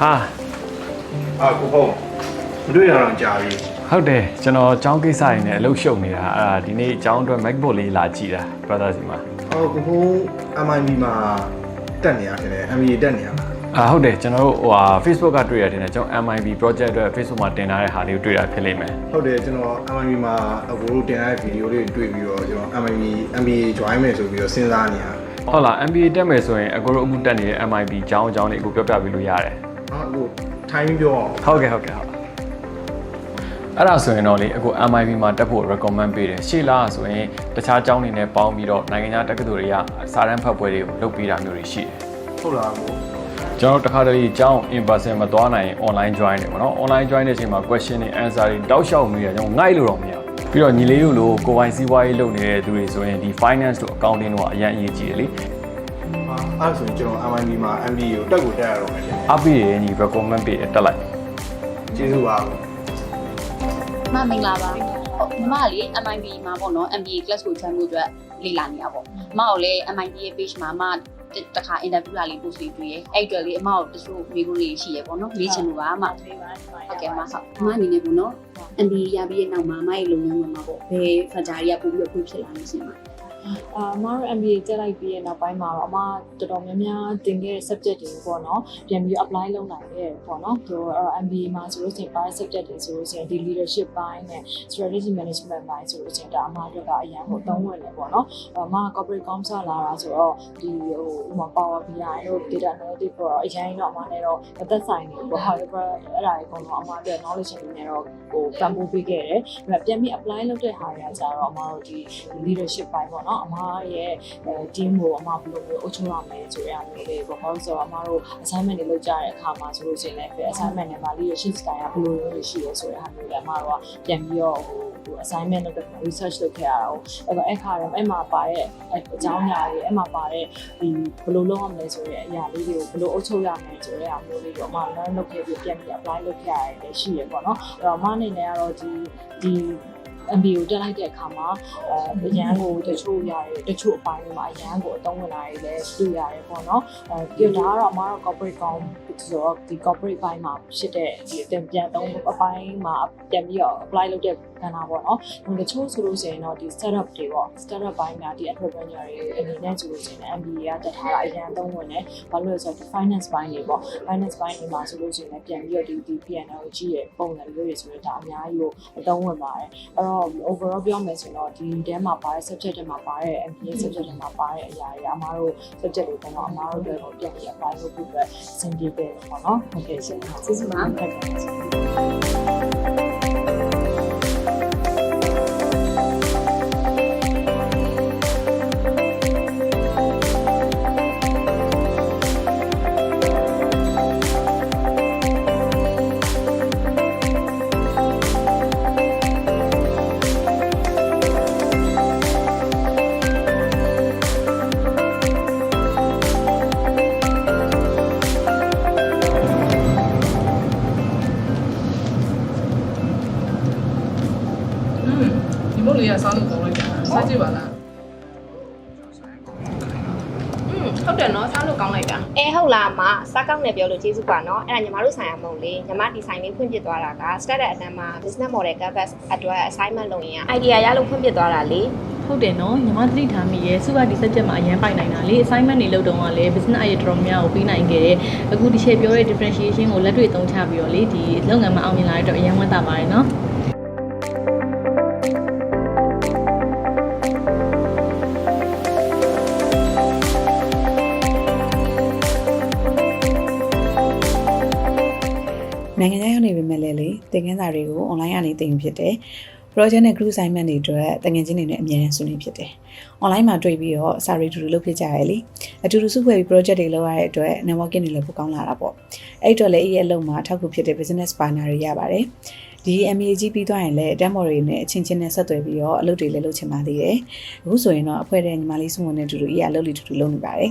ဟာအာကိုဖုန်းမတွေ့ရတော့ကြာပြီဟုတ်တယ်ကျွန်တော်ចောင်းကိစ္စရင်းနဲ့အလုပ်ရှုပ်နေတာအာဒီနေ့ចောင်းအတွက် MacBook လေးလာကြည့်တာ brother စီမှာအော်ကိုဖုန်း MIB မှာတက်နေရတယ် MIB တက်နေရလားအာဟုတ်တယ်ကျွန်တော်တို့ဟိုဟာ Facebook ကတွေ့ရတယ်နဲ့ကျွန်တော် MIB project အတွက် Facebook မှာတင်ထားတဲ့ဟာလေးကိုတွေ့တာဖြစ်လိမ့်မယ်ဟုတ်တယ်ကျွန်တော် MIB မှာအကိုတို့တင်ထားတဲ့ဗီဒီယိုလေးတွေ့ပြီးတော့ကျွန်တော် MIB MBA join မယ်ဆိုပြီးတော့စဉ်းစားနေတာဟုတ်လား MBA တက်မယ်ဆိုရင်အကိုတို့အမှုတက်နေတဲ့ MIB အကြောင်းအကြောင်းလေးအကိုပြောပြပေးလို့ရတယ် ဟာအကို time ပြောအောင်ဟုတ်ကဲ့ဟုတ်ကဲ့ဟုတ်အဲ့ဒါဆိုရင်တော့လေအခု MIB မှာတက်ဖို့ recommend ပေးတယ်ရှေ့လားဆိုရင်တခြားကျောင်းတွေနဲ့ပေါင်းပြီးတော့နိုင်ငံခြားတက္ကသိုလ်တွေကစာတမ်းဖတ်ပွဲတွေကိုလုပ်ပေးတာမျိုးတွေရှိတယ်ဟုတ်လားကိုကျွန်တော်တို့တစ်ခါတလေအကြောင်း in person မသွားနိုင်ရင် online join တယ်ပေါ့နော် online join တဲ့အချိန်မှာ question တွေ answer တွေတောက်လျှောက်မိတယ်ကျွန်တော်ငိုက်လို့တော့မရဘူးပြီးတော့ညီလေးတို့လိုကိုယ်ပိုင်စီးပွားရေးလုပ်နေတဲ့သူတွေဆိုရင်ဒီ finance တို့ accounting တို့ကအရင်အရေးကြီးတယ်လေဟာ အဲ့ဒါဆိုရင်ကျွန်တော် MIB မှာ MBA ကိုတက်ကိုတက်ရတော့မယ်ရှင်အပိရညီ recommend ပေးတက်လိုက်ကျေးဇူးပါကိုမမင်္ဂလာပါဟုတ်ညီမကလေ MIB မှာပေါ့နော် MBA class ကိုချမ်းဖို့အတွက်လေ့လာနေတာပေါ့အမကိုလည်း MIB ရဲ့ page မှာအမတခါ interview လာလေး post လေးတွေ့ရဲအဲ့အတွက်လေအမကိုတချို့မိကုန်းလေးရှိရပေါ့နော်လေ့ချင်လို့ပါအမဟုတ်ကဲ့အမဟုတ်အမအနေနဲ့ပေါ့နော် MBA ရပြီးတဲ့နောက်မှာအမရဲ့လုပ်ငန်းမှာပေါ့ဘယ် factor တွေကပို့ပြီးတော့ဖွင့်ဖြစ်လာလို့ရှိမှာ အာအမတို့ MBA တက်လိုက်ပြီးရဲ့နောက်ပိုင်းမှာတော့အမတော်တော်များများသင်ခဲ့တဲ့ subject တွေပေါ့နော်ပြန်ပြီး apply လုပ်နိုင်ခဲ့ပေါ့နော်သူအဲ့တော့ MBA မှာဆိုလို့ရှိရင် bias subject တွေဆိုလို့ရှိရင်ဒီ leadership ဘိုင်းနဲ့ strategy management ဘိုင်းဆိုလို့ရှိရင်ဒါအမတို့ကအရန်ကိုအသုံးဝင်တယ်ပေါ့နော်အမ corporate comms လာတာဆိုတော့ဒီဟိုဥပမာ power BI တို့ data analytics ပေါ့အရင်တော့အမနဲ့တော့အသက်ဆိုင်နေပေါ့ however အဲ့ဒါတွေကတော့အမအတွက် knowledge တွေနဲ့တော့ဟိုပံ့ပိုးပေးခဲ့တယ်ဒါပေမဲ့ပြန်ပြီး apply လုပ်တဲ့ဟာတွေကကြတော့အမတို့ဒီ leadership ဘိုင်းပေါ့နော်အမရဲ့အဲ team ကိုအမဘယ်လိုမျိုးအုပ်ချုပ်ရမလဲဆိုတဲ့အမျိုးလေးပေါ့ဟောဆိုတော့အမတို့ assignment တွေလုပ်ကြတဲ့အခါမှာဆိုလို့ရှိရင်လည်း assignment တွေမှာ leadership style ကဘယ်လိုမျိုးရှိရဲဆိုတဲ့ဟာမျိုးလည်းအမတို့ကပြန်ပြီးတော့ဟိုဟို assignment လုပ်တဲ့ research လုပ်ခဲ့ရတာဟုတ်အဲ့တော့အဲ့ခါတော့အဲ့မှာပါတဲ့အကြောင်းအရာတွေအဲ့မှာပါတဲ့ဒီဘယ်လိုလုပ်ရမလဲဆိုတဲ့အရာလေးတွေကိုဘယ်လိုအုပ်ချုပ်ရမလဲဆိုတဲ့အမျိုးလေးကိုအမ learn လုပ်ခဲ့ပြီးပြန်ပြီး apply လုပ်ခဲ့ရတယ်လည်းရှိရပေါ့နော်အဲ့တော့အမအနေနဲ့ကတော့ဒီဒီ MBA ကိုတက်လိုက်တဲ့အခါမှာအဲအရန်ကိုတချို့ရတယ်တချို့အပိုင်းတွေမှာအရန်ကိုအသုံးဝင်လာရည်လည်းတွေ့ရတယ်ပေါ့နော်အဲပြီးတော့ဒါကတော့အမတို့ corporate ကောင်းဆိုတော့ဒီ corporate ဘိုင်းမှာဖြစ်တဲ့ဒီအတင်ပြန်သုံးအပိုင်းမှာပြန်ပြီးတော့ apply လုပ်တဲ့ ကဏ္ဍပေါ့နော်ဟိုတချို့ဆိုလို့ရှိရင်တော့ဒီ startup တွေပေါ့ startup ဘိုင်းမှာဒီ entrepreneur တွေအနေနဲ့ဆိုလို့ရှိရင် MBA ကတက်ထားတာအရန်သုံးဝင်တယ်ဘာလို့လဲဆိုတော့ finance ဘိုင်းတွေပေါ့ finance ဘိုင်းတွေမှာဆိုလို့ရှိရင်လည်းပြန်ပြီးတော့ဒီဒီ P&L ကြီးရဲ့ပုံစံမျိုးတွေဆိုတော့ဒါအများကြီးကိုအသုံးဝင်ပါတယ်အဲ့တော့ overall ပြောမယ်ဆိုတော့ဒီထဲမှာပါတဲ့ subject တွေမှာပါတဲ့ MBA subject တွေမှာပါတဲ့အရာတွေအမားတို့ subject တွေကတော့အမားတို့တွေကိုပြန်ပြီး apply လုပ်ဖို့အတွက်အဆင်ပြေတယ်ပေါ့နော်ဟုတ်ကဲ့ရှင်ကျေးဇူးပါ လေးကစားလို့ကောင်းလိုက်တယ်စားကြည့်ပါလားอืมဟုတ်တယ်နော်စားလို့ကောင်းလိုက်တာအဲဟုတ်လားမစားကောင်းတယ်ပြောလို့ကျေးဇူးပါနော်အဲ့ဒါညီမတို့ဆိုင်ရာမုံလေးညီမဒီဆိုင်လေးဖွင့်ပြသွားတာက startup အတန်းမှာ business model canvas အတွက် assignment လုပ်ရင် idea ရလို့ဖွင့်ပြသွားတာလေဟုတ်တယ်နော်ညီမသတိထားမိရဲစုကဒီ subject မှာအရင်ပိုက်နိုင်တာလေ assignment တွေလုပ်တော့ကလည်း business idea တော်များကိုပြီးနိုင်ခဲ့တယ်အခုဒီချက်ပြောတဲ့ differentiation ကိုလက်တွေ့သုံးချပြီးတော့လေဒီလုပ်ငန်းမှာအောင်မြင်လာတဲ့အတွက်အရင်ဝမ်းသာပါတယ်နော် နိုင်ငံခြားရောက်နေပေမဲ့လည်းလေသင်ခန်းစာတွေကို online ကနေသင်ယူဖြစ်တယ် project နဲ့ group assignment တွေအတွက်တငယ်ချင်းတွေနဲ့အမြဲတမ်းဆွေးနွေးဖြစ်တယ် online မှာတွေ့ပြီးတော့စာရီတူတူလုပ်ဖြစ်ကြရလေအတူတူစုဖွဲ့ပြီး project တွေလုပ်ရတဲ့အတွက် networking တွေလည်းပိုကောင်းလာတာပေါ့အဲ့အတွက်လည်းအဲ့ရဲ့အလုပ်မှာအထောက်အကူဖြစ်တဲ့ business partner တွေရပါတယ်ဒီ MBA ကြီးပြီးသွားရင်လည်း demo တွေနဲ့အချင်းချင်းနဲ့ဆက်သွယ်ပြီးတော့အလုပ်တွေလည်းလုပ်ချင်ပါသေးတယ်အခုဆိုရင်တော့အဖွဲ့တဲ့ညီမလေးစုမုံနဲ့အတူတူအေးအလုပ်လေးတူတူလုပ်နေပါတယ်